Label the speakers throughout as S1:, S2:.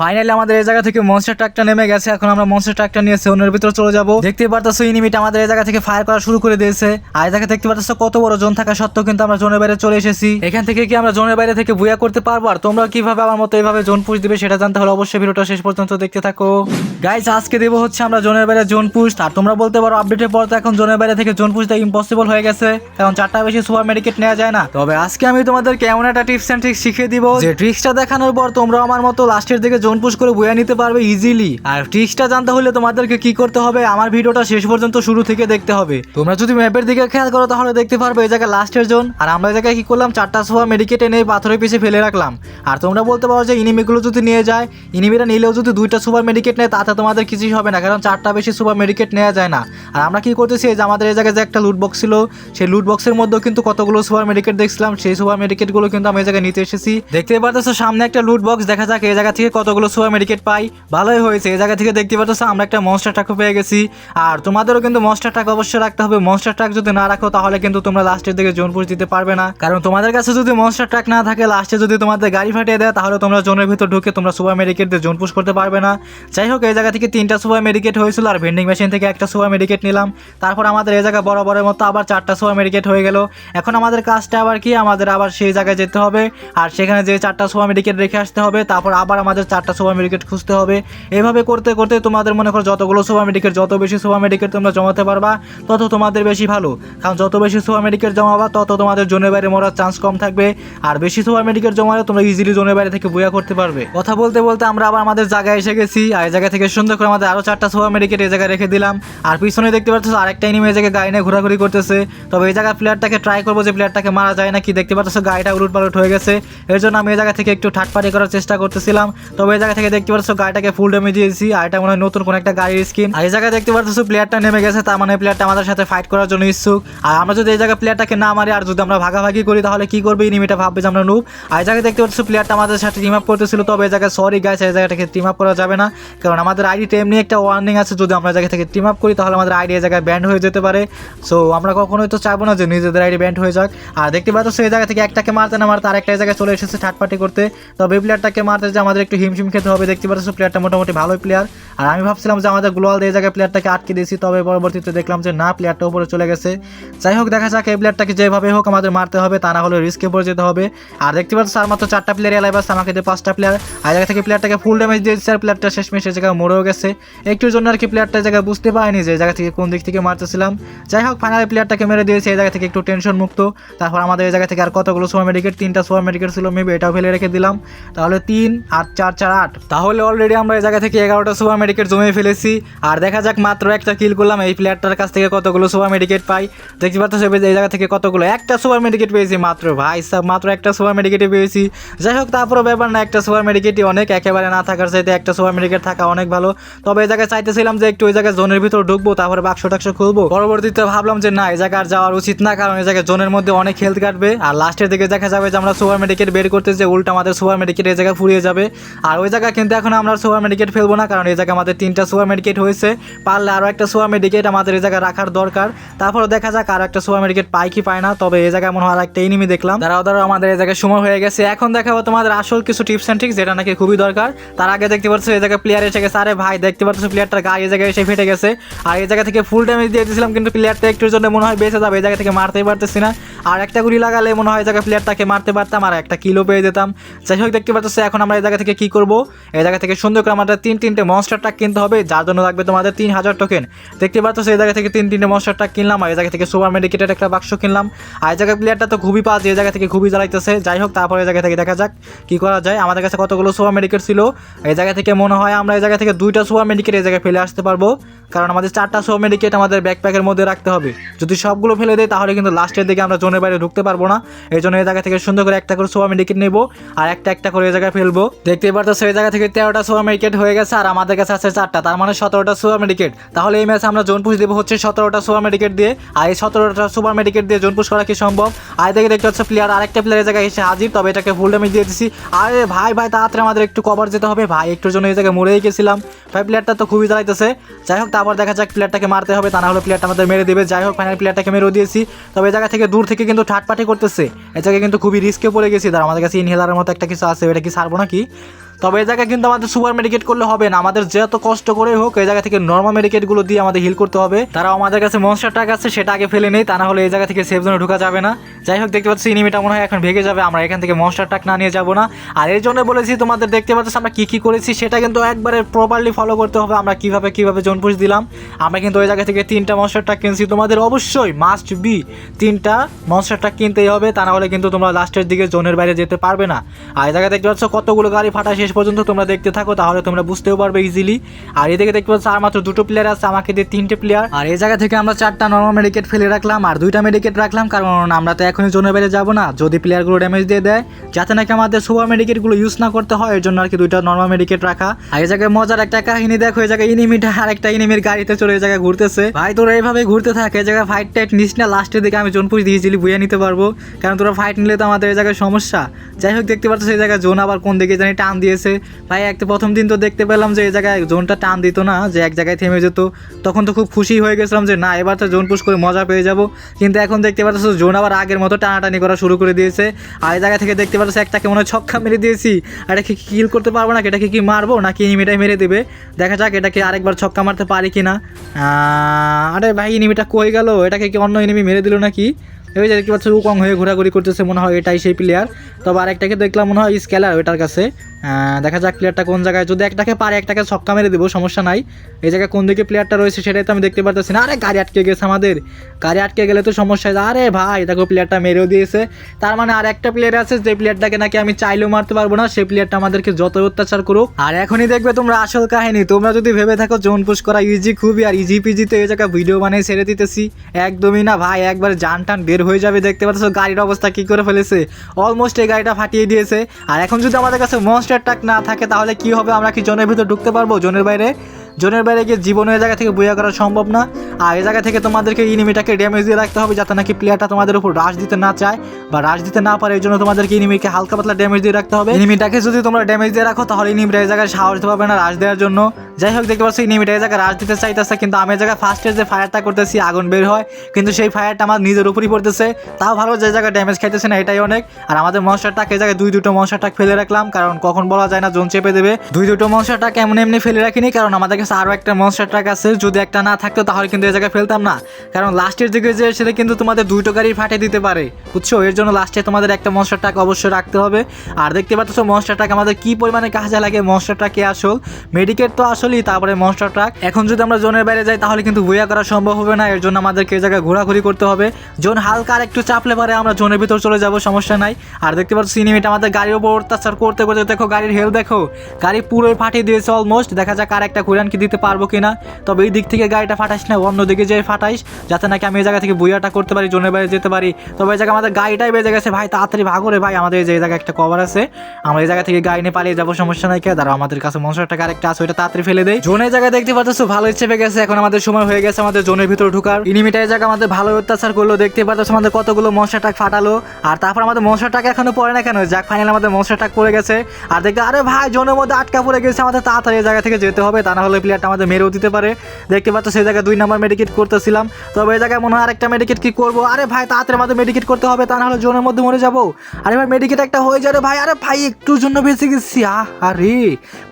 S1: Finally আমাদের এই জায়গা থেকে মনস্টার ট্রাকটা নেমে গেছে। এখন আমরা মনস্টার ট্রাকটা নিয়ে সেনের ভিতরে চলে যাব। দেখতে পারতেছো ইনিমিটা আমাদের এই জায়গা থেকে ফায়ার করা শুরু করে দিয়েছে। আর জায়গা দেখতে পারতেছো, কত বড় জোন থাকা সত্ত্বেও কিন্তু আমরা জোনের বাইরে চলে এসেছি। এখান থেকে কি আমরা জোনের বাইরে থেকে বুয়া করতে পারব? আর তোমরা কীভাবে আমার মতো এইভাবে জোন পুশ দিবে সেটা জানতে হলে অবশ্যই ভিডিওটা শেষ পর্যন্ত দেখতে থাকো। গাইস আজকে দেবো হচ্ছে আমরা জোনের বাইরে জোন পুশ আর তোমরা বলতে পারো আপডেটের পর তো এখন জোনের বাইরে থেকে জোন পুশ দেওয়া ইম্পসিবল হয়ে গেছে। কারণ চারটা বেশি সুপার মেডিকেট নেওয়া যায় না। তবে আজকে আমি তোমাদেরকে এমন একটা টিপস অ্যান্ড ট্রিক্স শিখিয়ে দিব। যে ট্রিক্সটা দেখানোর পর তোমরা আমার মতো লাস্টের দিকে জোন পুশ করে বয়ে নিতে পারবে ইজিলি আর ট্রিক্সটা জানতে হলে তোমাদেরকে কি করতে হবে, আমার ভিডিওটা শেষ পর্যন্ত শুরু থেকে দেখতে হবে। তোমরা যদি ম্যাপের দিকে খেয়াল করো, তাহলে দেখতে পারবে এই জায়গায় লাস্টের জোন আর আমরা এই জায়গায় কি করলাম? চারটা সুপার মেডিকেট এনে পাথরের পিছে ফেলে রাখলাম। আর তোমরা বলতে পারো যে ইনিমিগুলো যদি নিয়ে যায় ইনিমিরা নিলেও যদি দুইটা সুপার মেডিকেট নেয়, তাতে তোমাদের কিছুই হবে না। কারণ চারটা বেশি সুপার মেডিকেট নেওয়া যায় না। আর আমরা কি করতেছি যে আমাদের এই জায়গায় যে একটা লুট বক্স ছিল, সেই লুট বক্সের মধ্যেও কিন্তু কতগুলো সুপার মেডিকেট দেখছিলাম। সেই সুপার মেডিকেটগুলো কিন্তু আমি এই জায়গায় নিতে এসেছি। দেখতে পারতেছো, সামনে একটা লুট বক্স দেখা যাক এই জায়গা থেকে কতগুলো সুপার মেডিকেট পাই? ভালোই হয়েছে। এই জায়গা থেকে দেখতে পারতেছো আমরা একটা মনস্টার ট্রাকও পেয়ে গেছি। আর তোমাদেরও কিন্তু মনস্টার ট্রাক অবশ্যই রাখতে হবে। মনস্টার ট্রাক যদি না রাখো, তাহলে কিন্তু তোমরা লাস্টের দিকে জোন পুশ দিতে পারবে না। কারণ তোমাদের কাছে যদি মনস্টার ট্রাক না থাকে লাস্টে যদি তোমাদের গাড়ি ফাটিয়ে দেয়, তাহলে তোমরা জোনের ভিতর ঢুকে তোমরা সুপার মেডিকেট দিয়ে জোন পুশ করতে পারবে না। যাই হোক এই জায়গা থেকে তিনটা সুপার মেডিকেট হয়েছিল আর ভেন্ডিং মেশিন থেকে একটা সুপার মেডিকেট নিলাম। তারপর আমাদের এই জায়গা বরাবরের মতো আবার চারটা সুপার মেডিকেট হয়ে গেল। এখন আমাদের কাজটা আবার কি? আমাদের আবার সেই জায়গায় যেতে হবে। আর সেখানে যে চারটা সুপার মেডিকেট রেখে আসতে হবে। তারপর আবার আমাদের চারটা সুপার মেডিকেট খুঁজতে হবে। এভাবে করতে করতে তোমাদের মনে করো যতগুলো সুপার মেডিকেট, যত বেশি সুপার মেডিকেট তোমরা জমাতে পারবা, তত তোমাদের বেশি ভালো। কারণ যত বেশি সুপার মেডিকেট জমাবা, তত তোমাদের জোনের বাইরে মরার চান্স কম থাকবে। আর বেশি সুপার মেডিকেট জমালে তোমরা ইজিলি জোনের বাইরে থেকে বইয়া করতে পারবে। কথা বলতে বলতে আমরা আবার আমাদের জায়গায় এসে গেছি। আর এই জায়গা থেকে সুন্দর করে আমাদের আরও চারটা সুপার মেডিকেট এই জায়গায় রেখে দিলাম। আর পিছনে দেখতে পাচ্ছ আরেকটা এনিমে এই জায়গায় গাড়ি নিয়ে ঘোরাঘুরি করতেছে। তবে এই জায়গায় প্লেয়ারটাকে ট্রাই করব যে প্লেয়ারটাকে মারা যায় নাকি? দেখতে পাচ্ছ গাড়িটা উলট পালট হয়ে গেছে। এর জন্য আমি এই জায়গা থেকে একটু ঠাটপাটি করার চেষ্টা করতেছিলাম। তবে এই জায়গা থেকে দেখতে পাচ্ছ গাড়িটাকে ফুল ড্যামেজ দিয়েছি। আর এটা মনে হয় নতুন কোনো একটা গাড়ির স্কিন আর এই জায়গায় দেখতে পাচ্ছ প্লেয়ারটা নেমে গেছে, তার মানে প্লেয়ারটা আমাদের সাথে ফাইট করার জন্য ইচ্ছুক। আর আমরা যদি এই জায়গায় প্লেয়ারটাকে না মারি, আর যদি আমরা ভাগাভাগি করি, তাহলে কি করবে? ইনিমিটা ভাববে যে আমরা নুব আর এই জায়গায় দেখতে পাচ্ছ প্লেয়ারটা আমাদের সাথে টিম আপ করতেছিল, তবে এই জায়গায় সরি গাইস এই জায়গাটাকে টিম আপ করা যাবে না। কারণ আমাদের আইডি এমনি একটা ওয়ার্নিং আছে, যদি আমরা জায়গা থেকে টিম আপ করি, তাহলে আমাদের আইডি এই জায়গায় ব্যান্ড হয়ে যেতে পারে। সো আমরা কখনোই তো চাইব না যে নিজেদের আইডি ব্যান্ড হয়ে যাক। আর দেখতে পাচ্ছ সেই জায়গা থেকে একটাকে মারতে না মারতে আরেকটা এই জায়গায় চলে এসেছে থার্ড পার্টি করতে। তবে প্লেয়ারটাকে মারতে যে আমাদের একটু হিমশিম খেতে হবে, দেখতে পাচ্ছ প্লেয়ারটা মোটামুটি ভালোই প্লেয়ার আর আমি ভাবছিলাম যে আমাদের গ্লোয়াল দিয়ে জায়গায় প্লেয়ারটাকে আটকে দিয়েছি, তবে পরবর্তীতে দেখলাম যে না প্লেয়ারটা উপরে চলে গেছে। যাই হোক, দেখা যাক এই প্লেয়ারটাকে যেভাবে হোক আমাদের মারতে হবে, তা না হলে রিস্কে পড়ে যেতে হবে। আর দেখতে পাচ্ছ আর মাত্র চারটা প্লেয়ার এলাই বাস আমাকে দিয়ে পাঁচটা প্লেয়ার আর জায়গা থেকে প্লেয়ারটাকে ফুল ড্যামেজ দিয়েছে আর প্লেয়ারটা শেষমেশ এই জায়গায় মরেও গেছে। একটুর জন্য আর কি প্লেয়ারটা জায়গায় বুঝতে পারিনি যে জায়গা থেকে কোন দিক থেকে মারতেছিলাম। যাই হোক ফাইনালি প্লেয়ারটাকে মেরে দিয়েছে, এই জায়গা থেকে একটু টেনশন মুক্ত। তারপর আমাদের এই জায়গা থেকে আর কতগুলো সুপার মেডিকেট তিনটা সুপার মেডিকেট ছিল মেবি এটাও ফেলে রেখে দিলাম। তাহলে তিন আর চার আট। তাহলে অলরেডি আমরা এই জায়গা থেকে এগারোটা সুপার মেডিকেট জমে ফেলেছি। আর দেখা যাক মাত্র একটা কিল করলাম, এই প্লেয়ারটার কাছ থেকে কতগুলো সুপার মেডিকেট পাই। দেখতে পাচ্ছ এই জায়গা থেকে কতগুলো? একটা সুপার মেডিকেট পেয়েছি মাত্র, ভাই সাহেব মাত্র একটা সুপার মেডিকেটই পেয়েছি। যাই হোক তারপরে ব্যাপার না, একটা সুপার মেডিকেটই অনেক, একেবারে না থাকার চাইতে একটা সুপার মেডিকেট থাকা অনেক ভালো। তবে এই জায়গায় চাইতেছিলাম যে একটু ওই জায়গায় জোনের ভিতর ঢুকবো, তারপরে বাক্স টাক্স খুলবো। পরবর্তীতে ভাবলাম যে না, এই জায়গায় আর যাওয়ার উচিত না, কারণ এই জায়গায় জোনের মধ্যে অনেক হেলথ কাটবে। আর লাস্টের দিকে দেখা যাবে যে আমরা সুপার মেডিকেট বের করতে যে উল্টা আমাদের সুপার মেডিকেট এই জায়গায় ফুরিয়ে যাবে। আর ওই জায়গা কিন্তু এখন আমরা সুপার মেডিকেট ফেলব না, কারণ এই জায়গায় আমাদের তিনটা সুপার মেডিকেট হয়েছে। পারলে আরও একটা সুপার মেডিকেট আমাদের এই জায়গায় রাখার দরকার। তারপরে দেখা যাক আর একটা সুপার মেডিকেট পাই কি পায় না, তবে এই জায়গায় মনে হয় আর একটা এনিমি দেখলাম। তারা ধরো আমাদের এই জায়গায় সময় হয়ে গেছে। এখন দেখাবো তোমাদের আসল কিছু টিপস অ্যান্ড ট্রিক্স যেটা নাকি খুবই দরকার। তার আগে দেখতে পাচ্ছ এই জায়গায় প্লেয়ার এসে গেছে। আরে ভাই, দেখতে পাচ্ছ প্লেয়ারটার গায়ে এই জায়গায় এসে ফেটে গেছে। আর এই জায়গা থেকে ফুল ড্যামেজ দিয়ে দিয়েছিলাম, কিন্তু প্লেয়ারটা একটুর জন্য মনে হয় বেঁচে যাবে, এই জায়গা থেকে মারতেই পারতেছি না। আর একটা গুলি লাগালে মনে হয় জায়গায় প্লেয়ারটাকে মারতে পারতাম, আর একটা কিলো পেয়ে যেতাম। যাই হোক, দেখতে পাচ্ছ, এখন আমরা এই জায়গা থেকে কি করব? এই জায়গা থেকে সুন্দর করে আমাদের তিন তিনটে মনস্টার ট্রাক কিনতে হবে, যার জন্য লাগবে তোমাদের তিন হাজার টোকেন দেখতে পাচ্ছ, এই জায়গা থেকে তিন তিনটে মনস্টার কিনলাম, আর এই জায়গা থেকে সুপার মেডিকেটের একটা বাক্স কিনলাম। আর এই জায়গায় প্লেয়ারটা তো খুবই পাস এই জায়গা থেকে খুবই জ্বালাইতেছে। যাই হোক, তারপরে এই জায়গা থেকে দেখা যাক কি করা যায়। আমাদের কাছে কতগুলো সুপার মেডিকেট ছিল? এই জায়গা থেকে মনে হয় আমরা এই জায়গা থেকে দুইটা সুপার মেডিকেট এই জায়গায় ফেলে আসতে পারব। কারণ আমাদের চারটা সুপার মেডিকেট আমাদের ব্যাকপ্যাকের মধ্যে রাখতে হবে। যদি সবগুলো ফেলে দেয়, তাহলে কিন্তু লাস্টের দিকে আমরা জোনের বাইরে ঢুকতে পারব না। এই জন্য এই জায়গা থেকে সুন্দর করে একটা করে সোয়া মেডিকেট নেব, আর একটা একটা করে এই জায়গায় ফেলব। দেখতে পারতো সেই জায়গা থেকে তেরোটা সুপার মেডিকেট হয়ে গেছে, আর আমাদের কাছে আছে চারটা। তার মানে সতেরোটা সুপার মেডিকেট তাহলে এই ম্যাচে আমরা জোন পুশ দেবো হচ্ছে সতেরোটা সোয়া মেডিকেট দিয়ে। আর এই সতেরোটা সুপার মেডিকেট দিয়ে জোন পুশ করা কি সম্ভব? আর দেখে দেখতে হচ্ছে প্লেয়ার আরেকটা প্লেয়ারের জায়গায় এসে হাজির, তবে এটাকে ফুল ড্যামেজ দিয়ে দিছি। আরে ভাই ভাই, তাড়াতাড়ি আমাদের একটু কভার যেতে হবে। ভাই, একটুর জন্য এই জায়গায় মরেই গেছিলাম। ভাই প্লেয়ারটা তো খুবই জ্বালাইতেছে। যাই হোক তারপর দেখা যাক প্লেয়ারটাকে মারতে হবে, তা না হলে প্লেয়ারটা আমাদের মেরে দেবে। যাই হোক ফাইনাল প্লেয়ারটাকে মেরেও দিয়েছি। তবে এ জায়গা থেকে দূর থেকে কিন্তু ঠাট পাটি করতেছে। এ জায়গায় কিন্তু খুবই রিস্কে পড়ে গেছি। তার আমাদের কাছে ইনহেলারের মতো একটা কিছু আছে, এটা কি সারবো নাকি? তবে এই জায়গায় কিন্তু আমাদের সুপার মেডিকেট করলে হবে না। আমাদের যত কষ্ট করে হোক এই জায়গা থেকে নর্মাল মেডিকেটগুলো দিয়ে আমাদের হিল করতে হবে। তারা আমাদের কাছে মনস্টার টাক আছে, সেটা আগে ফেলে নেই, তা না হলে এই জায়গা থেকে সেফ জোনে ঢোকা যাবে না। যাই হোক, দেখতে পাচ্ছি ইনিমিটা মনে হয় এখন ভেঙে যাবে, আমরা এখান থেকে মনস্টার টাক না নিয়ে যাব না। আর এই জন্য বলেছি তোমাদের, দেখতে পাচ্ছ আমরা কি কি করেছি, সেটা কিন্তু একবারে প্রপারলি ফলো করতে হবে, আমরা কীভাবে কীভাবে জোন পুশ দিলাম। আমরা কিন্তু ওই জায়গা থেকে তিনটা মনস্টার টাক কিনছি, তোমাদের অবশ্যই মাস্ট বি তিনটা মনস্টার টাক কিনতেই হবে, তা না হলে কিন্তু তোমরা লাস্টের দিকে জোনের বাইরে যেতে পারবে না। আর এই জায়গায় দেখতে পাচ্ছ কতগুলো গাড়ি ফাটা শেষ পর্যন্ত তোমরা দেখতে থাকো, তাহলে তোমরা বুঝতেও পারবে ইজিলি আর এদিকে দেখতে পাচ্ছ, আর মাত্র দুটো প্লেয়ার আছে, আমাকে দিয়ে তিনটে প্লেয়ার আর এই জায়গা থেকে আমরা চারটা নর্মাল মেডিকেট ফেলে রাখলাম, আর দুইটা মেডিকেট রাখলাম, কারণ আমরা তো এখনই জোনের বাইরে যাব না। যদি প্লেয়ারগুলো ড্যামেজ দিয়ে দেয়, যাতে নাকি আমাদের সুপার মেডিকেটগুলো ইউজ না করতে হয় এর জন্য আর কি দুইটা নর্মাল মেডিকেট রাখা। আর এই জায়গায় মজার একটা কাহিনী দেখো, এই জায়গায় ইনিমিটা, আর একটা ইনিমির গাড়িতে চলে এই জায়গায় ঘুরতেছে। ভাই, তোরা এইভাবে ঘুরতে থাকে, এই জায়গায় ফাইট টাইট নিস না লাস্টের দিকে আমি জোন পুষ দিয়েছিলি বুঝে নিতে পারব। কারণ তোরা ফাইট নিলে তো আমাদের এই জায়গায় সমস্যা। যাই হোক, দেখতে পাচ্ছ সেই জায়গায় জোন আবার কোন দিকে জানি টান দিয়েছে ভাই একটা প্রথম দিন তো দেখতে পেলাম যে এই জায়গায় জোনটা টান দিত না, যে এক জায়গায় থেমে যেত। তখন তো খুব খুশি হয়ে গেছিলাম যে, না, এবার তো জোন পুশ করে মজা পেয়ে যাব। কিন্তু এখন দেখতে পাচ্ছ, জোন আবার আগের মতো টানাটানি করা শুরু করে দিয়েছে। আর এই জায়গা থেকে দেখতে পাচ্ছ, একটাকে মনে হয় ছক্কা মেরে দিয়েছি। আর এটাকে কিল করতে পারব না, এটাকে কি মারবো, নাকি ইনিমিটাই মেরে দেবে? দেখা যাক, এটাকে আরেকবার ছক্কা মারতে পারি কি না আরে ভাই ইনিমিটা কই গেল? এটাকে কি অন্য ইনিমি মেরে দিল নাকি? যে দেখতে পাচ্ছ উকং হয়ে ঘোরাঘুরি করতেছে, মনে হয় এটাই সেই প্লেয়ার তবে আরেকটাকে দেখলাম, মনে হয় স্কেলার ওটার কাছে। দেখা যাক প্লেয়ারটা কোন জায়গায়। যদি একটাকে পারে, একটাকে ছক্কা মেরে দেবো, সমস্যা নাই। এই জায়গায় কোন দিকে প্লেয়ারটা রয়েছে সেটাই তো আমি দেখতে পারতেছি না। আরে, গাড়ি আটকে গেছে আমাদের। গাড়ি আটকে গেলে তো সমস্যা আরে ভাই, দেখো প্লেয়ারটা মেরেও দিয়েছে। তার মানে আর একটা প্লেয়ার আছে যে প্লেয়ারটাকে নাকি আমি চাইলেও মারতে পারব না। সেই প্লেয়ারটা আমাদেরকে যত অত্যাচার করুক। আর এখনই দেখবে তোমরা আসল কাহিনী। তোমরা যদি ভেবে থাকো জোন পুশ করা ইজি খুবই আর ইজি পিজিতে এই জায়গায় ভিডিও বানিয়ে ছেড়ে দিতেছি। একদমই না ভাই, একবার জান টান বের হয়ে যাবে। দেখতে পাচ্ছ গাড়ির অবস্থা কি করে ফেলেছে। অলমোস্ট এই গাড়িটা ফাটিয়ে দিয়েছে। আর এখন যদি আমাদের কাছে মনস্টার ট্রাক না থাকে তাহলে কি হবে? আমরা কি জোনের ভিতরে ঢুকতে পারব? জোনের বাইরে জোনের বাইরে গিয়ে জীবনে এই জায়গা থেকে বইয়া করা সম্ভব না। আর এই জায়গা থেকে তোমাদেরকে ইনিমিটাকে ড্যামেজ দিয়ে রাখতে হবে যাতে নাকি প্লেয়ারটা তোমাদের উপর রাশ দিতে না চায় বা রাশ দিতে না পারে, এই জন্য তোমাদেরকে ইনিমিকে হালকা পাতলা ড্যামেজ দিয়ে রাখতে হবে। ইনিমিটাকে যদি তোমরা ড্যামেজ দিয়ে রাখো, তাহলে ইনিমিটা এই জায়গায় সাহস দিতে পারবে না রাশ দেওয়ার জন্য। যাই হোক, দেখতে পাচ্ছি ইনিমিটা এই জায়গায় রাশ দিতে চাইতেছে, কিন্তু আমি এই জায়গায় ফার্স্টে যে ফায়ারটা করতেছি, আগুন বের হয়। কিন্তু সেই ফায়ারটা আমার নিজের উপরই পড়তেছে। তাও ভালো যে জায়গায় ড্যামেজ খাইতেছে না, এটাই অনেক। আর আমাদের মনস্টারটাকে এই জায়গায় দুই, দুটো মনস্টারটাক ফেলে রাখলাম, কারণ কখন বলা যায় না জোন চেপে দেবে। দুই, দুটো মনস্টারটাক এমন এমনি ফেলে রাখিনি, কারণ আমাদের কাছে আরও একটা মনস্টার ট্রাক আছে। যদি একটা না থাকতো, তাহলে কিন্তু এই জায়গায় ফেলতাম না। কারণ লাস্টের দিকে যে সেটা কিন্তু তোমাদের দুইটো গাড়ি ফাটে দিতে পারে। বুঝছ? এর জন্য লাস্টে তোমাদের একটা মনস্টার ট্রাক অবশ্যই রাখতে হবে। আর দেখতে পাচ্ছ মনস্টার ট্রাক আমাদের কি পরিমাণে কাজে লাগে মনস্টার ট্রাকে আসল। মেডিকেট তো আসলেই তারপরে মনস্টার ট্রাক এখন যদি আমরা জোনের বাইরে যাই, তাহলে কিন্তু বুয়া করা সম্ভব হবে না। এর জন্য আমাদেরকে এই জায়গায় ঘোরাঘুরি করতে হবে। জোন হালকা আর একটু চাপলে পারে আমরা জোনের ভিতর চলে যাব, সমস্যা নাই। আর দেখতে পাচ্ছ সিনেমিটা আমাদের গাড়ির উপর অত্যাচার করতে করতে দেখো, গাড়ির হেল দেখো। গাড়ি পুরোই ফাটিয়ে দিয়েছে অলমোস্ট দেখা যাক আর একটা কুরান কি দিতে পারব কিনা? তবে এই দিক থেকে গাড়িটা ফাটাইস না অন্য দিকে যে ফাটাইস যাতে নাকি আমি এই জায়গা থেকে বুয়াটা করতে পারি, জোনের বাইরে যেতে পারি। তবে এই জায়গায় আমাদের গাড়িটাই বেজে গেছে ভাই, তাড়াতাড়ি ভাগো রে ভাই, আমাদের এই জায়গায় একটা কভার আছে। আমরা এই জায়গা থেকে গাড়ি নিয়ে পালিয়ে যাব, সমস্যা নাই কে দাঁড়াও, আমাদের কাছে মনসার টাকা আরেকটা আছে, ওইটা তাড়াতাড়ি ফেলে দেয় জোনের জায়গায় দেখতে পাচ্ছ ভালো চেপে গেছে, এখন আমাদের সময় হয়ে গেছে আমাদের জোনের ভিতরে ঢুকার। ইনিমিটা এই জায়গা আমাদের ভালো অত্যাচার করল, দেখতে পাচ্ছ আমাদের কতগুলো মনসার টাক ফাটালো। আর তারপর আমাদের মনসার টাকা এখনও পড়ে না কেন? যাক ফাইনাল আমাদের মনসার টাক পড়ে গেছে। আর দেখতে আরে ভাই, জোনের মধ্যে আটকা পড়ে গেছে, আমাদের তাড়াতাড়ি এই জায়গা থেকে যেতে হবে, তা না হলে প্লেয়ারটা আমাদের মেরেও দিতে পারে। দেখতে পাচ্ছ, সেই জায়গায় দুই নাম্বার মেডিকেট করতেছিলাম। তবে এই জায়গায় মনে হয় আরেকটা মেডিকেট কি করব? আরে ভাই, তাড়াতাড়ি আমাদের মেডিকেট করতে হবে, তা না হলে জোনের মধ্যে মরে যাব। আরে ভাই মেডিকেট একটা হয়ে যাবে ভাই, আরে ভাই, একটুর জন্য বেঁচে গেছি। আরে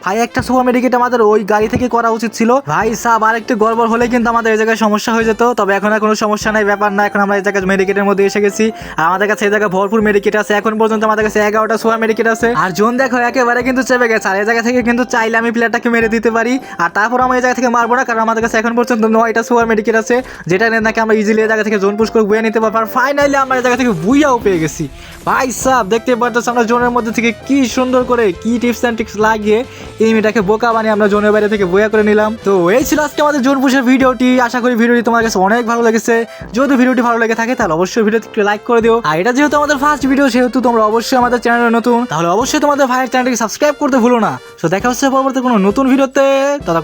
S1: ভাই, একটা সুপার মেডিকেট আমাদের ওই গাড়ি থেকে করা উচিত ছিল। ভাই, সাব আর একটু গড়বড় হলে কিন্তু আমাদের এই জায়গায় সমস্যা হয়ে যেত। তবে এখন আর কোনো সমস্যা নাই, ব্যাপার না, এখন আমরা এই জায়গায় মেডিকেটের মধ্যে এসে গেছি। আর আমাদের কাছে এই জায়গায় ভরপুর মেডিকেট আছে, এখন পর্যন্ত আমাদের কাছে এগারোটা সুপার মেডিকেট আছে। আর জোন দেখো, একেবারে কিন্তু চেপে গেছে। আর এই জায়গা থেকে কিন্তু চাইলে আমি প্লেয়ারটাকে মেরে দিতে পারি। আর তারপর আমরা এই জায়গা থেকে মারবো না, কারণ আমাদের কাছে এখন পর্যন্ত নয়টা সুপার মেডিকেট আছে, যেটা নিয়ে নাকি আমরা ইজিলি এই জায়গা থেকে জোন পুশ করে বুয়ে নিতে পারব। ফাইনালি আমরা এই জায়গা থেকে বুইয়াও পেয়ে গেছি। ভাই সাহ দেখতে পাচ্ছ আমরা জোনের মধ্যে থেকে কি সুন্দর করে কি টিপস অ্যান্ড ট্রিক্স লাগিয়ে এই মেয়েটাকে বোকা বানিয়ে আমরা জোনের বাইরে থেকে বইয়া করে নিলাম। তো এই ছিল আজকে আমাদের জোন পুষের ভিডিওটি। আশা করি ভিডিওটি তোমার কাছে অনেক ভালো লেগেছে। যদি ভিডিওটি ভালো লেগে থাকে, তাহলে অবশ্যই ভিডিওটি একটু লাইক করে দিও। আর এটা যেহেতু আমাদের ফার্স্ট ভিডিও সেহেতু তোমরা অবশ্যই আমাদের চ্যানেলে নতুন, তাহলে অবশ্যই তোমাদের ভাইয়ের চ্যানেলটিকে সাবস্ক্রাইব করতে ভুলো না। তো দেখা হচ্ছে পরবর্তী কোনো নতুন ভিডিওতে ততক্ষণ